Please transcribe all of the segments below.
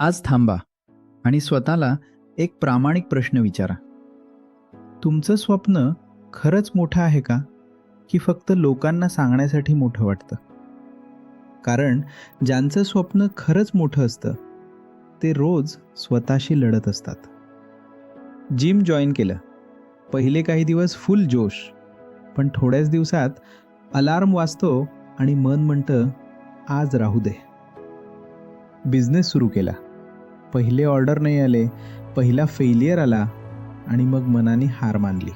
आज थांबा आणि स्वतःला एक प्रामाणिक प्रश्न विचारा. तुमचं स्वप्न खरंच मोठं आहे का? की फक्त लोकांना सांगण्यासाठी मोठं वाटतं? कारण ज्यांचं स्वप्न खरंच मोठं असतं ते रोज स्वतःशी लढत असतात. जिम जॉईन केलं. पहिले काही दिवस फुल जोश पण थोड्याच दिवसात अलार्म वाजतो आणि मन म्हणतं आज राहू दे. बिझनेस सुरू केला. पहिले ऑर्डर नाही आले पहिला फेलियर आला आणि मग मनाने हार मानली.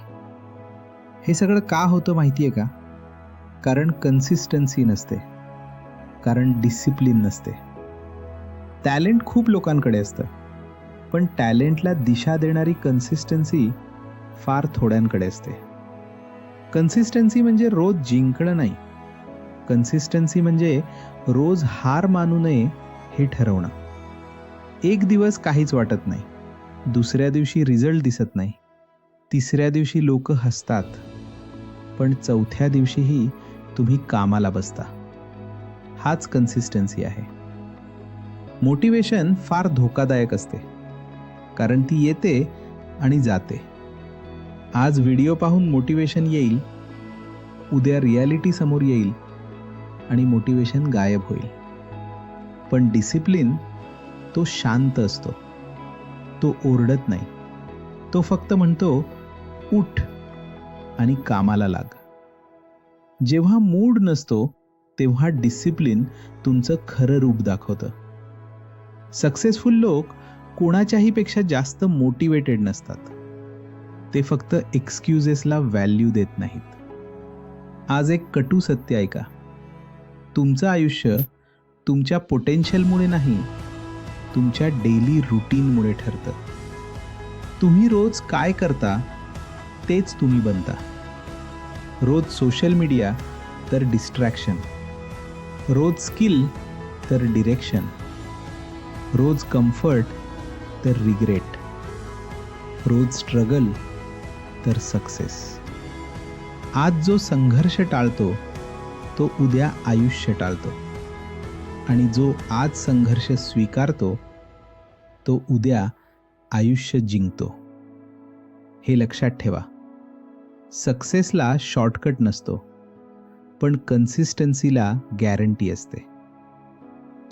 हे सगळं का होतं माहिती आहे का? कारण कन्सिस्टन्सी नसते. कारण डिसिप्लिन नसते. टॅलेंट खूप लोकांकडे असतं. पण टॅलेंटला दिशा देणारी कन्सिस्टन्सी फार थोड्यांकडे असते. कन्सिस्टन्सी म्हणजे रोज जिंकणं नाही. कन्सिस्टन्सी म्हणजे रोज हार मानू नये हे ठरवणं. एक दिवस काहीच वाटत नाही. दुसऱ्या दिवशी रिझल्ट दिसत नाही. तिसऱ्या दिवशी लोक हसतात. पण चौथ्या दिवशीही तुम्ही कामाला बसता. हाच कन्सिस्टन्सी आहे. मोटिवेशन फार धोकादायक असते. कारण ती येते आणि जाते. आज व्हिडिओ पाहून मोटिवेशन येईल. उद्या रियालिटी समोर येईल. आणि मोटिवेशन गायब होईल. पण डिसिप्लिन तो शांत असतो. तो ओरडत नाही. तो फक्त म्हणतो उठ आणि कामाला लाग. जेव्हा मूड नसतो तेव्हा डिसिप्लिन तुमचं खरं रूप दाखवतं. सक्सेसफुल लोक कोणाच्याही पेक्षा जास्त मोटिवेटेड नसतात. ते फक्त एक्सक्युजेसला व्हॅल्यू देत नाहीत. आज एक कटू सत्य ऐका. तुमचं आयुष्य तुमच्या पोटेन्शियलमुळे नाही तुमच्या डेली रुटीनमुळे ठरतं. तुम्ही रोज काय करता तेच तुम्ही बनता. रोज सोशल मीडिया तर डिस्ट्रॅक्शन रोज स्किल तर डिरेक्शन रोज कम्फर्ट तर रिग्रेट रोज स्ट्रगल तर सक्सेस आज जो संघर्ष टाळतो तो उद्या आयुष्य टाळतो. आणि जो आज संघर्ष स्वीकारतो तो उद्या आयुष्य जिंकतो. हे लक्षात ठेवा. सक्सेसला शॉर्टकट नसतो पण कन्सिस्टन्सीला गॅरंटी असते.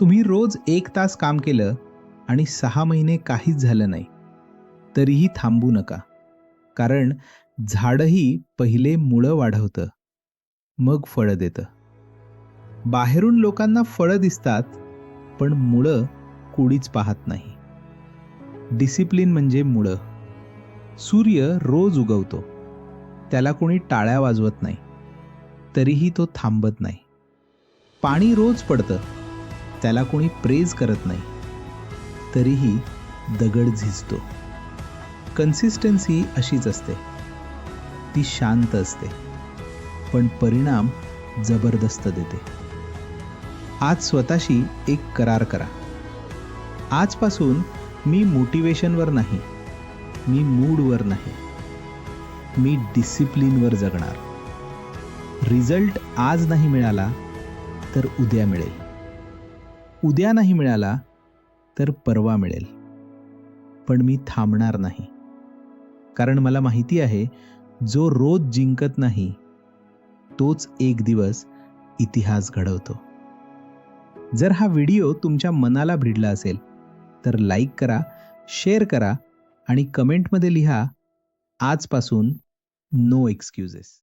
तुम्ही रोज एक तास काम केलं आणि सहा महिने काहीच झालं नाही तरीही थांबू नका. कारण झाडही पहिले मुळं वाढवतं मग फळं देतं. बाहेरून लोकांना फळं दिसतात पण मुळं कोणीच पाहत नाही. डिसिप्लिन म्हणजे मुळं. सूर्य रोज उगवतो. त्याला कोणी टाळ्या वाजवत नाही. तरीही तो थांबत नाही. पाणी रोज पडतं. त्याला कोणी प्रेज करत नाही. तरीही दगड झिजतो. कन्सिस्टन्सी अशीच असते. ती शांत असते. पण परिणाम जबरदस्त देते. आज स्वतःशी एक करार करा. आजपासून मी मोटिवेशनवर नाही मी मूडवर नाही. मी डिसिप्लिनवर जगणार. रिझल्ट आज नाही मिळाला तर उद्या मिळेल. उद्या नाही मिळाला तर परवा मिळेल. पण मी थांबणार नाही. कारण मला माहिती आहे जो रोज जिंकत नाही तोच एक दिवस इतिहास घडवतो. जर हा व्हिडिओ तुमच्या मनाला भिडला असेल तर लाईक करा शेअर करा आणि कमेंटमध्ये लिहा आजपासून नो एक्सक्युजेस.